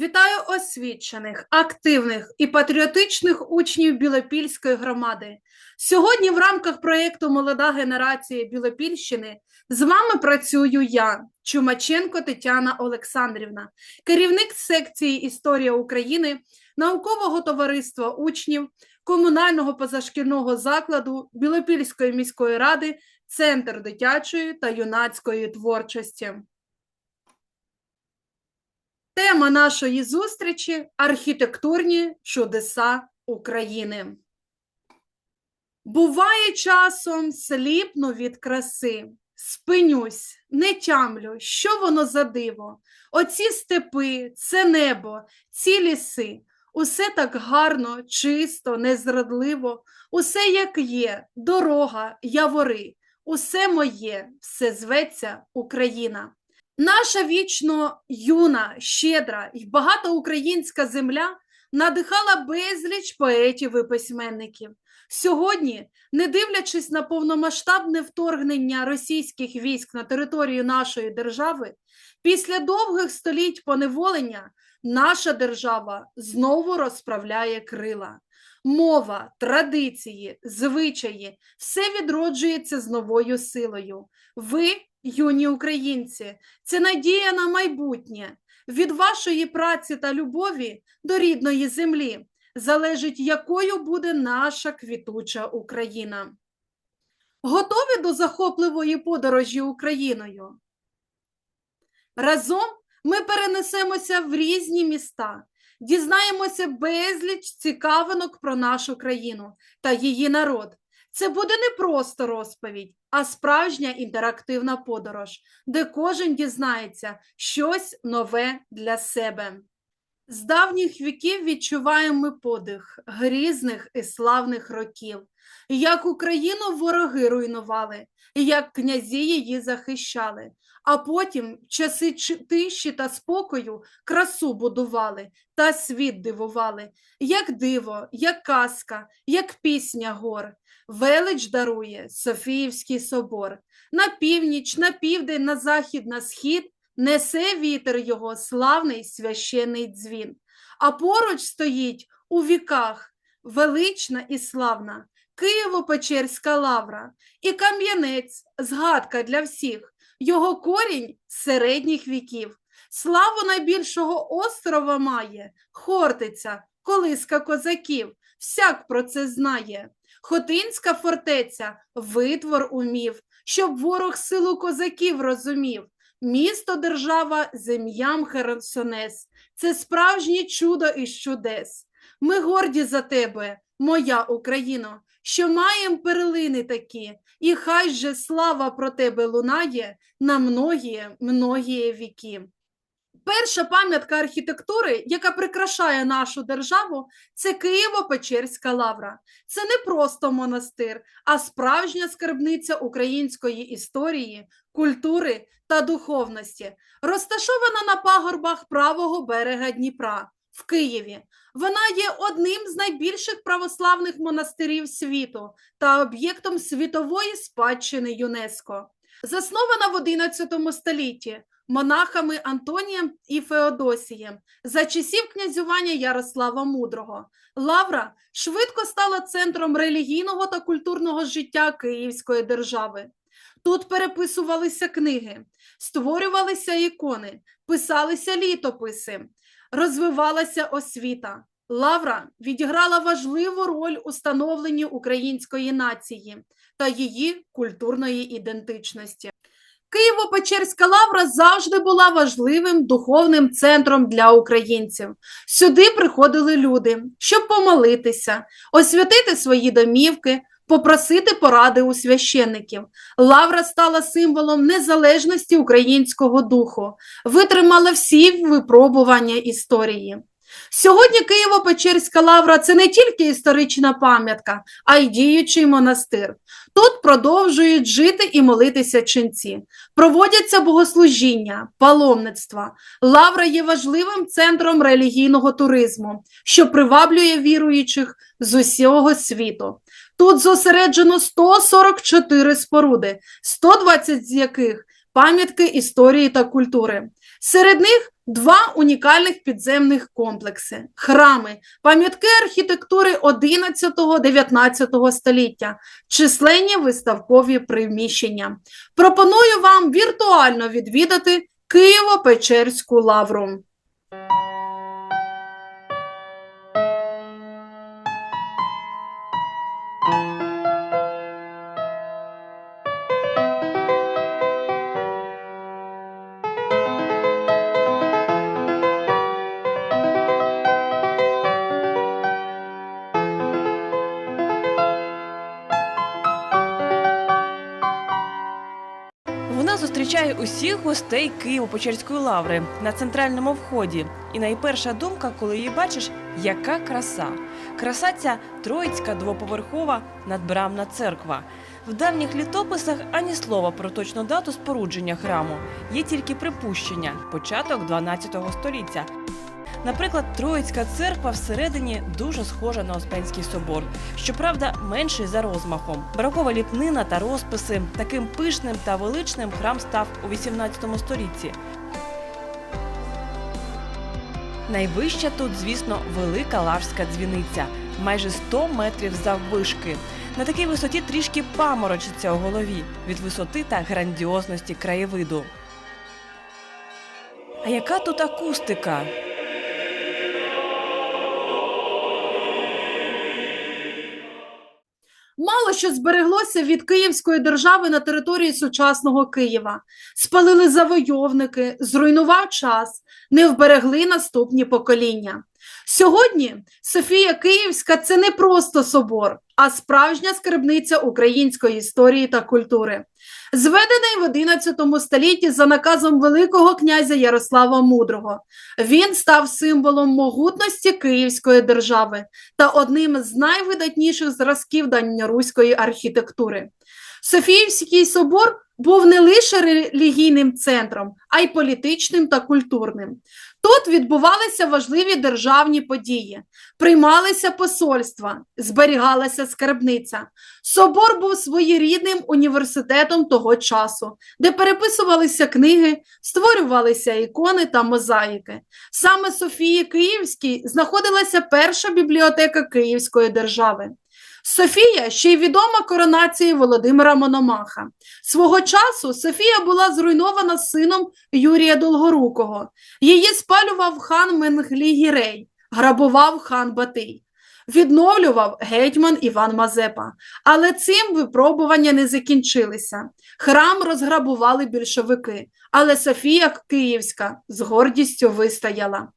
Вітаю освічених, активних і патріотичних учнів Білопільської громади. Сьогодні в рамках проєкту Молода генерація Білопільщини з вами працюю я, Чумаченко Тетяна Олександрівна, керівник секції Історія України, наукового товариства учнів, комунального позашкільного закладу Білопільської міської ради, Центр дитячої та юнацької творчості. Тема нашої зустрічі архітектурні чудеса України. Буває часом сліпну від краси, спинюсь, не тямлю, що воно за диво. Оці степи, це небо, ці ліси. Усе так гарно, чисто, незрадливо, усе як є, дорога, явори, усе моє, все зветься Україна. Наша вічно юна, щедра і багатоукраїнська земля надихала безліч поетів і письменників. Сьогодні, не дивлячись на повномасштабне вторгнення російських військ на територію нашої держави, після довгих століть поневолення наша держава знову розправляє крила. Мова, традиції, звичаї все відроджується з новою силою. Ви, юні українці, це надія на майбутнє. Від вашої праці та любові до рідної землі залежить, якою буде наша квітуча Україна. Готові до захопливої подорожі Україною? Разом ми перенесемося в різні міста, дізнаємося безліч цікавинок про нашу країну та її народ. Це буде не просто розповідь, а справжня інтерактивна подорож, де кожен дізнається щось нове для себе. З давніх віків відчуваємо ми подих грізних і славних років, як Україну вороги руйнували, як князі її захищали, а потім часи тиші та спокою красу будували та світ дивували, як диво, як казка, як пісня гор. Велич дарує Софіївський собор. На північ, на південь, на захід, на схід несе вітер його славний священий дзвін. А поруч стоїть у віках велична і славна Києво-Печерська лавра і Кам'янець, згадка для всіх, його корінь середніх віків. Славу найбільшого острова має Хортиця, колиска козаків, всяк про це знає. Хотинська фортеця витвор умів, щоб ворог силу козаків розумів. Місто держава зем'ям Херсонес. Це справжнє чудо із чудес. Ми горді за тебе, моя Україно, що маєм перлини такі, і хай же слава про тебе лунає на многі, многі віки. Перша пам'ятка архітектури, яка прикрашає нашу державу, це Києво-Печерська лавра. Це не просто монастир, а справжня скарбниця української історії, культури та духовності, розташована на пагорбах правого берега Дніпра в Києві. Вона є одним з найбільших православних монастирів світу та об'єктом світової спадщини ЮНЕСКО. Заснована в 11 столітті монахами Антонієм і Феодосієм за часів князювання Ярослава Мудрого. Лавра швидко стала центром релігійного та культурного життя Київської держави. Тут переписувалися книги, створювалися ікони, писалися літописи, розвивалася освіта. Лавра відіграла важливу роль у становленні української нації та її культурної ідентичності. Києво-Печерська лавра завжди була важливим духовним центром для українців. Сюди приходили люди, щоб помолитися, освятити свої домівки, попросити поради у священників. Лавра стала символом незалежності українського духу, витримала всі випробування історії. Сьогодні Києво-Печерська лавра це не тільки історична пам'ятка, а й діючий монастир. Тут продовжують жити і молитися ченці, проводяться богослужіння, паломництва. Лавра є важливим центром релігійного туризму, що приваблює віруючих з усього світу. Тут зосереджено 144 споруди, 120 з яких пам'ятки історії та культури. Серед них два унікальних підземних комплекси, храми, пам'ятки архітектури 11-19 століття, численні виставкові приміщення. Пропоную вам віртуально відвідати Києво-Печерську лавру. Усіх гостей Києво-Печерської лаври на центральному вході. І найперша думка, коли її бачиш, яка краса. Краса ця Троїцька двоповерхова надбрамна церква. В давніх літописах ані слова про точну дату спорудження храму. Є тільки припущення початок 12 століття. Наприклад, Троїцька церква всередині дуже схожа на Успенський собор, щоправда, менший за розмахом. Барокова ліпнина та розписи таким пишним та величним храм став у 18 столітті. Найвища тут, звісно, велика лаврська дзвіниця, майже 100 метрів заввишки. На такій висоті трішки паморочиться у голові від висоти та грандіозності краєвиду. А яка тут акустика? Мало що збереглося від Київської держави на території сучасного Києва. Спалили завойовники, зруйнував час, не вберегли наступні покоління. Сьогодні Софія Київська це не просто собор, а справжня скарбниця української історії та культури. Зведений в 11 столітті за наказом Великого князя Ярослава Мудрого. Він став символом могутності Київської держави та одним з найвидатніших зразків давньоруської архітектури. Софіївський собор був не лише релігійним центром, а й політичним та культурним. Тут відбувалися важливі державні події, приймалися посольства, зберігалася скарбниця. Собор був своєрідним університетом того часу, де переписувалися книги, створювалися ікони та мозаїки. Саме Софії Київській знаходилася перша бібліотека Київської держави. Софія ще й відома коронацією Володимира Мономаха. Свого часу Софія була зруйнована сином Юрія Долгорукого. Її спалював хан Менглі-Гірей, грабував хан Батий. Відновлював гетьман Іван Мазепа. Але цим випробування не закінчилися. Храм розграбували більшовики, але Софія Київська з гордістю вистояла.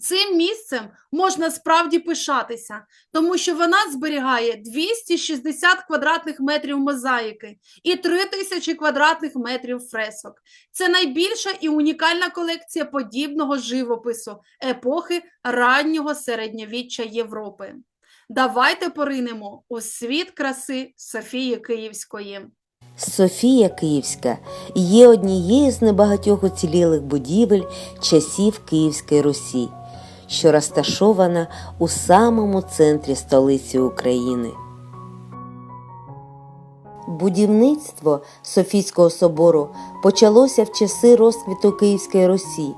Цим місцем можна справді пишатися, тому що вона зберігає 260 квадратних метрів мозаїки і 3000 квадратних метрів фресок. Це найбільша і унікальна колекція подібного живопису епохи раннього середньовіччя Європи. Давайте поринемо у світ краси Софії Київської. Софія Київська є однією з небагатьох уцілілих будівель часів Київської Русі, що розташована у самому центрі столиці України. Будівництво Софійського собору почалося в часи розквіту Київської Русі.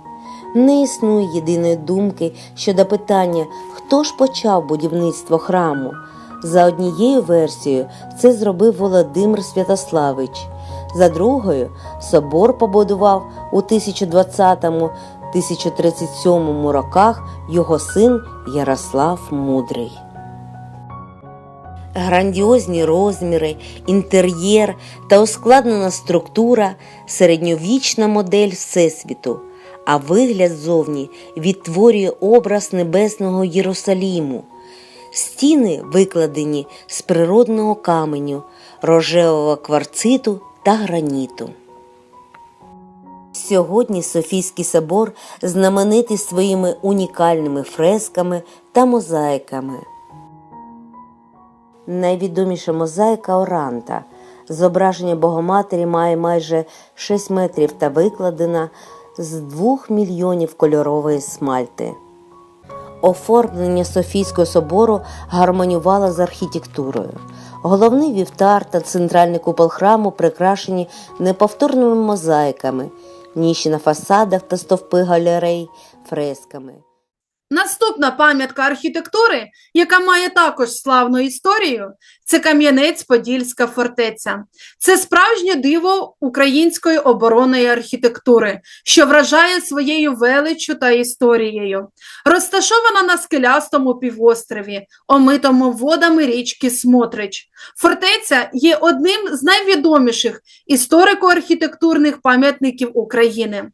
Не існує єдиної думки щодо питання, хто ж почав будівництво храму. За однією версією, це зробив Володимир Святославич. За другою, собор побудував у 1020-1037 роках його син Ярослав Мудрий. Грандіозні розміри, інтер'єр та ускладнена структура середньовічна модель Всесвіту, а вигляд зовні відтворює образ небесного Єрусаліму. Стіни викладені з природного каменю, рожевого кварциту та граніту. Сьогодні Софійський собор знаменитий своїми унікальними фресками та мозаїками. Найвідоміша мозаїка Оранта. Зображення Богоматері має майже 6 метрів та викладена з 2 мільйонів кольорової смальти. Оформлення Софійського собору гармонювало з архітектурою. Головний вівтар та центральний купол храму прикрашені неповторними мозаїками, ніші на фасадах та стовпи галерей фресками. Наступна пам'ятка архітектури, яка має також славну історію, це Кам'янець-Подільська фортеця. Це справжнє диво української оборонної архітектури, що вражає своєю величчю та історією. Розташована на скелястому півострові, омитому водами річки Смотрич. Фортеця є одним з найвідоміших історико-архітектурних пам'ятників України.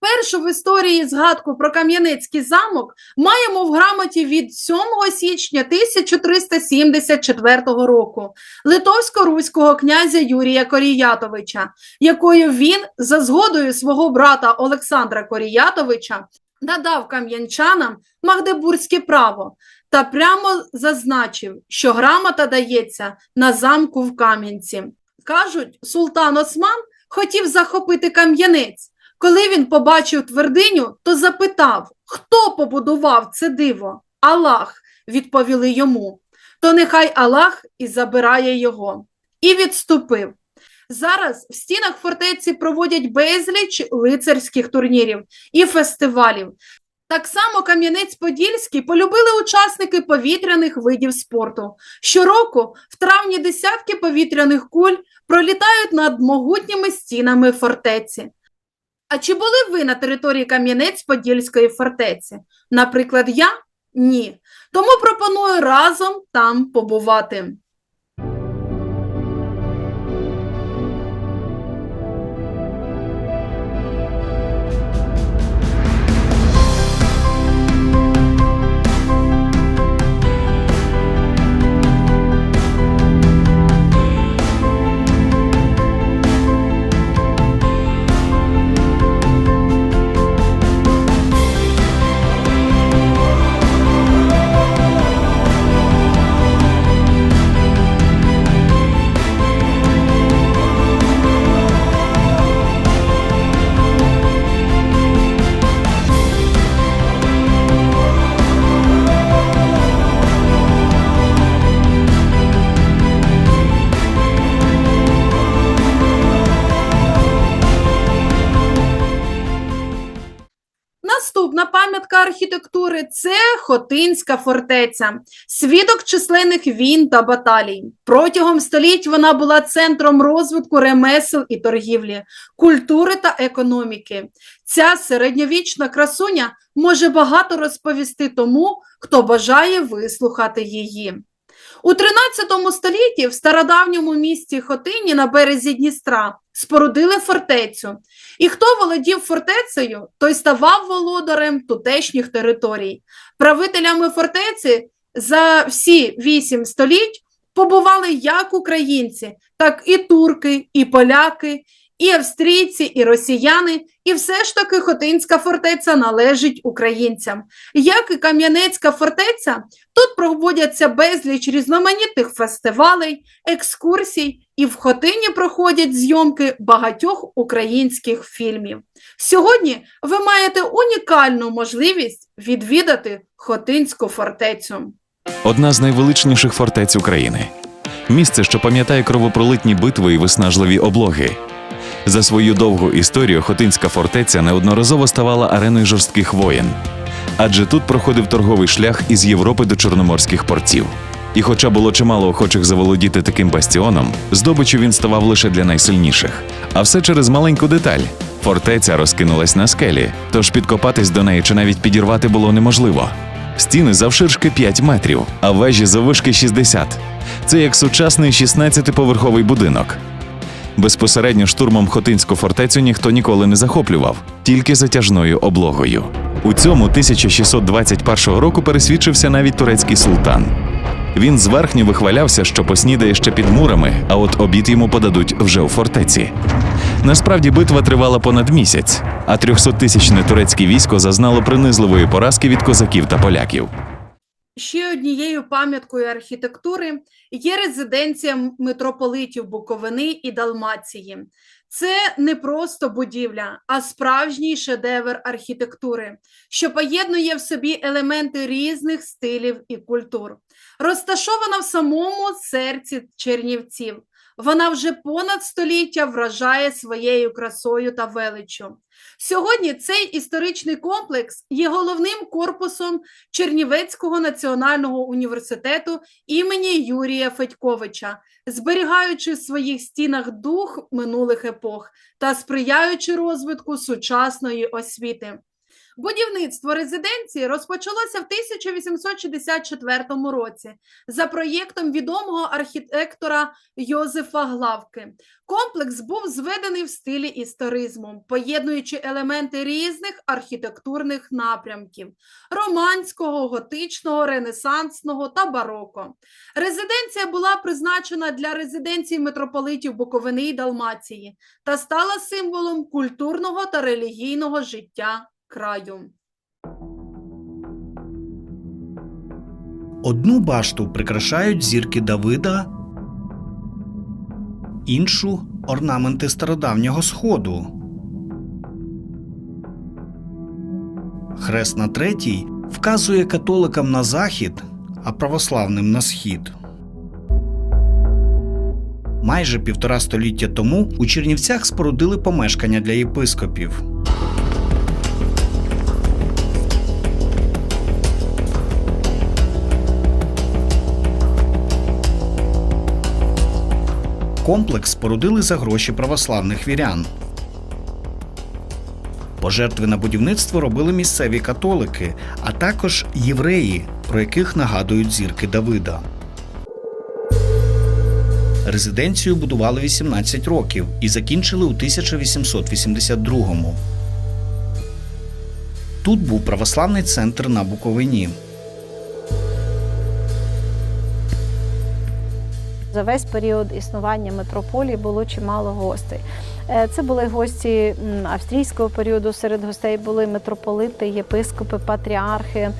Першу в історії згадку про Кам'янецький замок маємо в грамоті від 7 січня 1374 року литовсько-руського князя Юрія Коріятовича, якою він за згодою свого брата Олександра Коріятовича надав кам'янчанам магдебурзьке право та прямо зазначив, що грамота дається на замку в Кам'янці. Кажуть, султан Осман хотів захопити Кам'янець. Коли він побачив твердиню, то запитав, хто побудував це диво? Аллах, відповіли йому. То нехай Аллах і забирає його. І відступив. Зараз в стінах фортеці проводять безліч лицарських турнірів і фестивалів. Так само Кам'янець-Подільський полюбили учасники повітряних видів спорту. Щороку в травні десятки повітряних куль пролітають над могутніми стінами фортеці. А чи були ви на території Кам'янець-Подільської фортеці? Наприклад, я? Ні. Тому пропоную разом там побувати. Хотинська фортеця, свідок численних війн та баталій. Протягом століть вона була центром розвитку ремесел і торгівлі, культури та економіки. Ця середньовічна красуня може багато розповісти тому, хто бажає вислухати її. У 13 столітті в стародавньому місті Хотині на березі Дністра спорудили фортецю. І хто володів фортецею, той ставав володарем тутешніх територій. Правителями фортеці за всі вісім століть побували як українці, так і турки, і поляки, і австрійці, і росіяни. І все ж таки Хотинська фортеця належить українцям. Як і Кам'янецька фортеця, тут проводяться безліч різноманітних фестивалей, екскурсій, і в Хотині проходять зйомки багатьох українських фільмів. Сьогодні ви маєте унікальну можливість відвідати Хотинську фортецю. одна з найвеличніших фортець України. Місце, що пам'ятає кровопролитні битви і виснажливі облоги. За свою довгу історію Хотинська фортеця неодноразово ставала ареною жорстких воєн, адже тут проходив торговий шлях із Європи до чорноморських портів. І хоча було чимало охочих заволодіти таким бастіоном, здобичю він ставав лише для найсильніших. А все через маленьку деталь. Фортеця розкинулась на скелі, тож підкопатись до неї чи навіть підірвати було неможливо. Стіни завширшки 5 метрів, а вежі заввишки 60. Це як сучасний 16-поверховий будинок. Безпосередньо штурмом Хотинську фортецю ніхто ніколи не захоплював, тільки затяжною облогою. У цьому 1621 року пересвідчився навіть турецький султан. Він зверхньо вихвалявся, що поснідає ще під мурами, а от обід йому подадуть вже у фортеці. Насправді битва тривала понад місяць, а 300-тисячне турецьке військо зазнало принизливої поразки від козаків та поляків. Ще однією пам'яткою архітектури є резиденція митрополитів Буковини і Далмації. Це не просто будівля, а справжній шедевр архітектури, що поєднує в собі елементи різних стилів і культур. Розташована в самому серці Чернівців. Вона вже понад століття вражає своєю красою та величчю. Сьогодні цей історичний комплекс є головним корпусом Чернівецького національного університету імені Юрія Федьковича, зберігаючи в своїх стінах дух минулих епох та сприяючи розвитку сучасної освіти. Будівництво резиденції розпочалося в 1864 році за проєктом відомого архітектора Йозефа Главки. Комплекс був зведений в стилі історизму, поєднуючи елементи різних архітектурних напрямків романського, готичного, ренесансного та бароко. Резиденція була призначена для резиденції митрополитів Буковини і Далмації та стала символом культурного та релігійного життя краю. Одну башту прикрашають зірки Давида, іншу орнаменти стародавнього сходу. Хрест на третій вказує католикам на захід, а православним на схід. Майже півтора століття тому у Чернівцях спорудили помешкання для єпископів. Комплекс спорудили за гроші православних вірян. Пожертви на будівництво робили місцеві католики, а також євреї, про яких нагадують зірки Давида. Резиденцію будували 18 років і закінчили у 1882-му. Тут був православний центр на Буковині. За весь період існування митрополії було чимало гостей. Е, Це були гості австрійського періоду. Серед гостей були митрополити, єпископи, патріархи,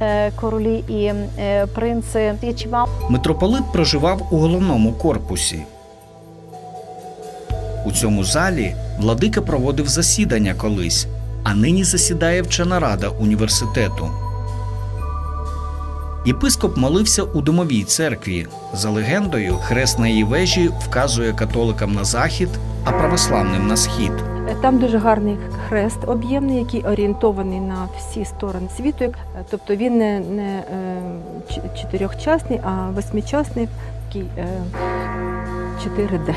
е, королі і е, принци. Митрополит проживав у головному корпусі. У цьому залі владика проводив засідання колись, а нині засідає вчена рада університету. Єпископ молився у домовій церкві. За легендою, хрест на її вежі вказує католикам на захід, а православним на схід. Там дуже гарний хрест об'ємний, який орієнтований на всі сторони світу. Тобто він не, не е, чотирьохчасний, а восьмичасний, такий е, 4D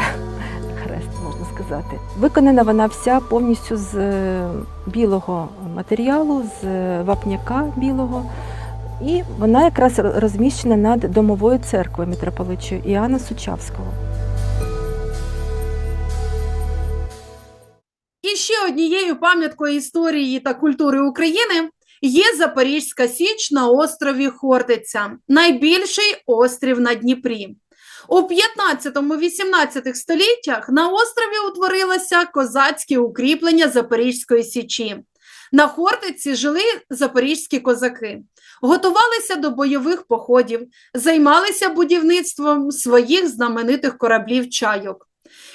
хрест, можна сказати. Виконана вона вся повністю з е, білого матеріалу, з е, вапняка білого. І вона якраз розміщена над домовою церквою митрополичою Іоанна Сучавського. І ще однією пам'яткою історії та культури України є Запорізька Січ на острові Хортиця, найбільший острів на Дніпрі. У 15-18 століттях на острові утворилося козацьке укріплення Запорізької Січі. На Хортиці жили запорізькі козаки, готувалися до бойових походів, займалися будівництвом своїх знаменитих кораблів чайок.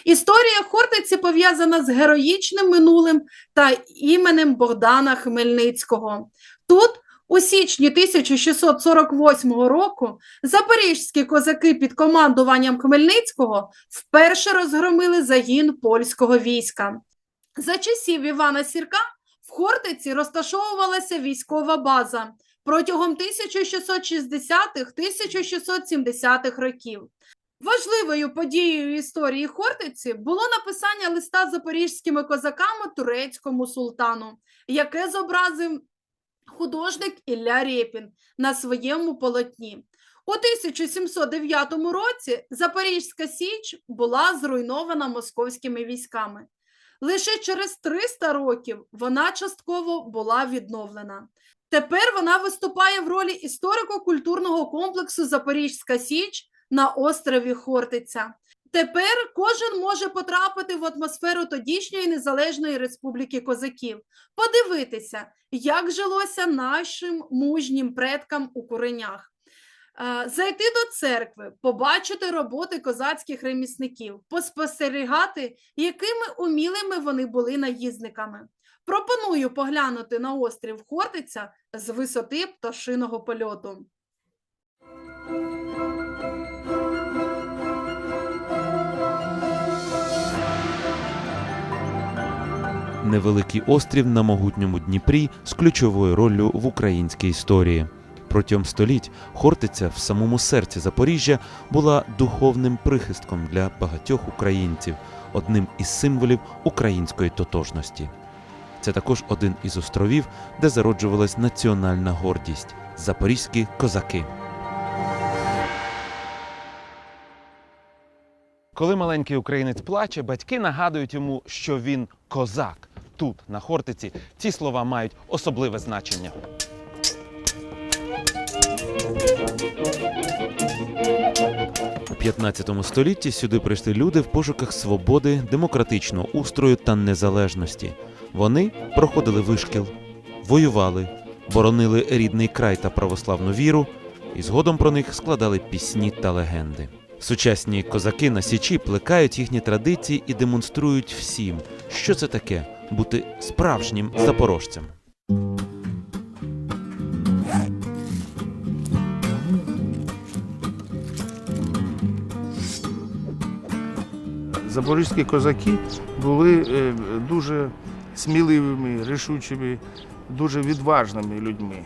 Історія Хортиці пов'язана з героїчним минулим та іменем Богдана Хмельницького. Тут, у січні 1648 року, запорізькі козаки під командуванням Хмельницького вперше розгромили загін польського війська. За часів Івана Сірка Хортиці розташовувалася військова база протягом 1660-1670-х років. Важливою подією історії Хортиці було написання листа запорізькими козаками турецькому султану, яке зобразив художник Ілля Рєпін на своєму полотні. У 1709 році Запорізька Січ була зруйнована московськими військами. Лише через 300 років вона частково була відновлена. Тепер вона виступає в ролі історико-культурного комплексу Запорізька Січ на острові Хортиця. Тепер кожен може потрапити в атмосферу тодішньої незалежної республіки козаків, подивитися, як жилося нашим мужнім предкам у куренях. Зайти до церкви, побачити роботи козацьких ремісників, поспостерігати, якими умілими вони були наїзниками. Пропоную поглянути на острів Хортиця з висоти пташиного польоту. Невеликий острів на могутньому Дніпрі з ключовою роллю в українській історії. Протягом століть Хортиця в самому серці Запоріжжя була духовним прихистком для багатьох українців, одним із символів української тотожності. Це також один із островів, де зароджувалась національна гордість запорізькі козаки. Коли маленький українець плаче, батьки нагадують йому, що він козак. Тут, на Хортиці, ці слова мають особливе значення. У 15 столітті сюди прийшли люди в пошуках свободи, демократичного устрою та незалежності. Вони проходили вишкіл, воювали, боронили рідний край та православну віру, і згодом про них складали пісні та легенди. Сучасні козаки на січі плекають їхні традиції і демонструють всім, що це таке бути справжнім запорожцем. Запорізькі козаки були е, дуже сміливими, рішучими, дуже відважними людьми.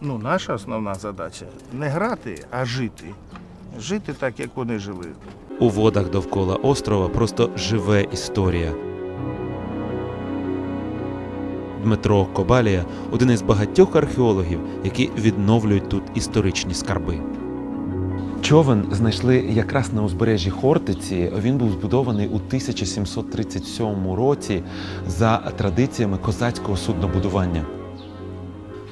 Ну, наша основна задача не грати, а жити. Жити так, як вони жили. У водах довкола острова просто живе історія. Дмитро Кобалія один із багатьох археологів, які відновлюють тут історичні скарби. Човен знайшли якраз на узбережжі Хортиці. Він був збудований у 1737 році за традиціями козацького суднобудування.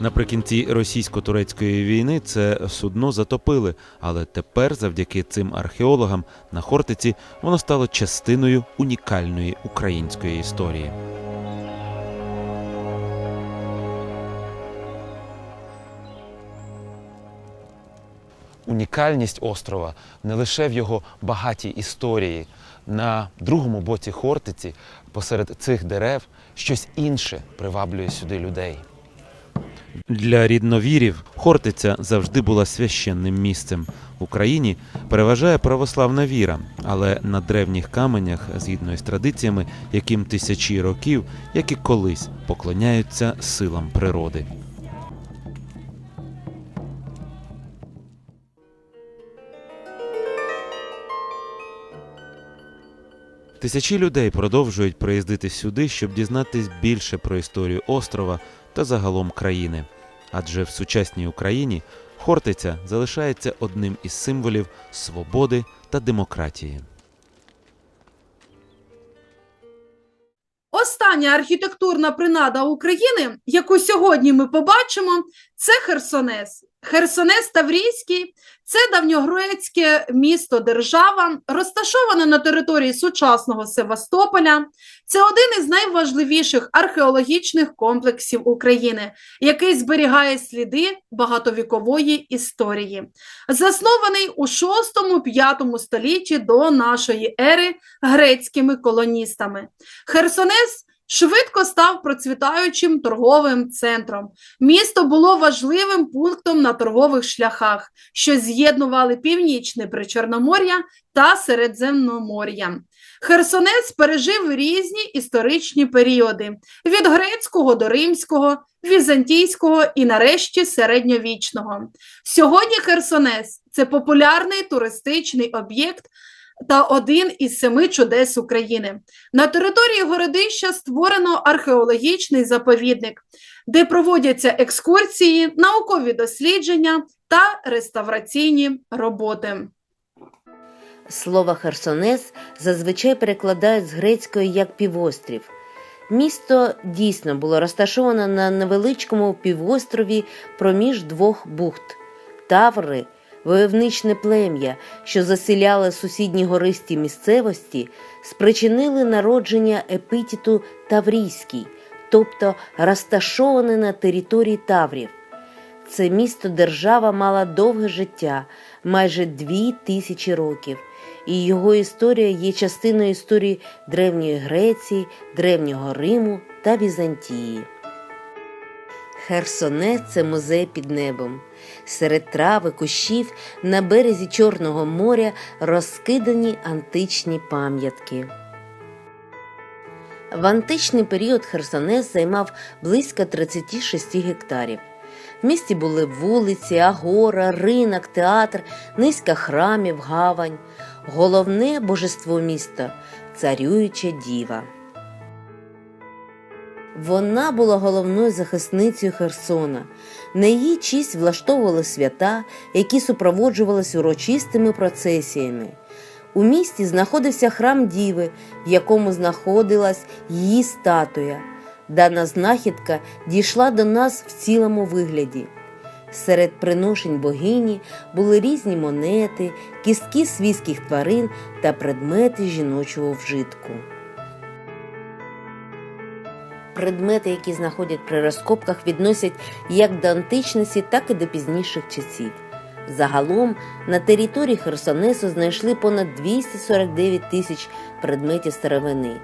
Наприкінці російсько-турецької війни це судно затопили, але тепер, завдяки цим археологам, на Хортиці воно стало частиною унікальної української історії. Унікальність острова не лише в його багатій історії. На другому боці Хортиці, посеред цих дерев, щось інше приваблює сюди людей. Для рідновірів Хортиця завжди була священним місцем. В Україні переважає православна віра, але на древніх каменях, згідно із традиціями, яким тисячі років, як і колись, поклоняються силам природи. Тисячі людей продовжують приїздити сюди, щоб дізнатись більше про історію острова та загалом країни. Адже в сучасній Україні Хортиця залишається одним із символів свободи та демократії. Остання архітектурна принада України, яку сьогодні ми побачимо, це Херсонес. Херсонес Таврійський це давньогрецьке місто держава, розташоване на території сучасного Севастополя. Це один із найважливіших археологічних комплексів України, який зберігає сліди багатовікової історії. Заснований у 6-5 столітті до нашої ери грецькими колоністами. Херсонес швидко став процвітаючим торговим центром. Місто було важливим пунктом на торгових шляхах, що з'єднували північне Причорномор'я та Середземномор'я. Херсонес пережив різні історичні періоди від грецького до римського, візантійського і нарешті середньовічного. Сьогодні Херсонес це популярний туристичний об'єкт та один із семи чудес України. На території городища створено археологічний заповідник, де проводяться екскурсії, наукові дослідження та реставраційні роботи. Слово Херсонес зазвичай перекладають з грецької як півострів. Місто дійсно було розташоване на невеличкому півострові проміж двох бухт. Таври, войовничне плем'я, що заселяли сусідні гористі місцевості, спричинили народження епітету Таврійський, тобто розташований на території Таврів. Це місто держава мала довге життя, майже дві тисячі років, і його історія є частиною історії Древньої Греції, Древнього Риму та Візантії. Херсонес це музей під небом. Серед трави, кущів на березі Чорного моря розкидані античні пам'ятки. В античний період Херсонес займав близько 36 гектарів. В місті були вулиці, агора, ринок, театр, низка храмів, гавань. Головне божество міста царююча діва. Вона була головною захисницею Херсона. На її честь влаштовували свята, які супроводжувалися урочистими процесіями. У місті знаходився храм Діви, в якому знаходилась її статуя. Дана знахідка дійшла до нас в цілому вигляді. Серед приношень богині були різні монети, кістки свійських тварин та предмети жіночого вжитку. Предмети, які знаходять при розкопках, відносять як до античності, так і до пізніших часів. Загалом на території Херсонесу знайшли понад 249 тисяч предметів старовини.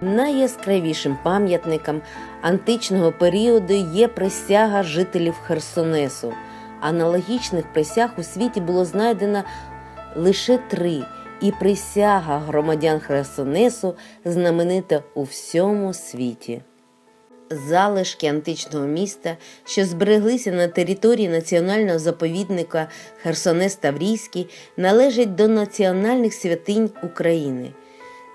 Найяскравішим пам'ятником античного періоду є присяга жителів Херсонесу. Аналогічних присяг у світі було знайдено лише три, і присяга громадян Херсонесу знаменита у всьому світі. Залишки античного міста, що збереглися на території національного заповідника Херсонес Таврійський, належать до національних святинь України.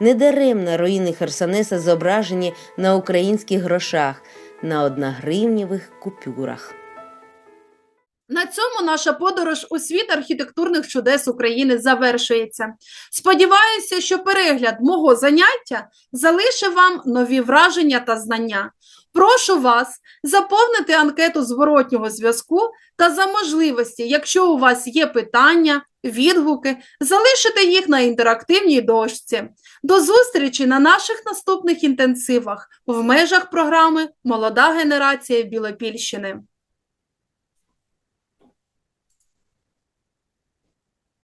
Недаремно руїни Херсонеса зображені на українських грошах на одногривнєвих купюрах. На цьому наша подорож у світ архітектурних чудес України завершується. Сподіваюся, що перегляд мого заняття залишив вам нові враження та знання. Прошу вас заповнити анкету зворотнього зв'язку та за можливості, якщо у вас є питання, відгуки, залишити їх на інтерактивній дошці. До зустрічі на наших наступних інтенсивах в межах програми Молода генерація Білопільщини.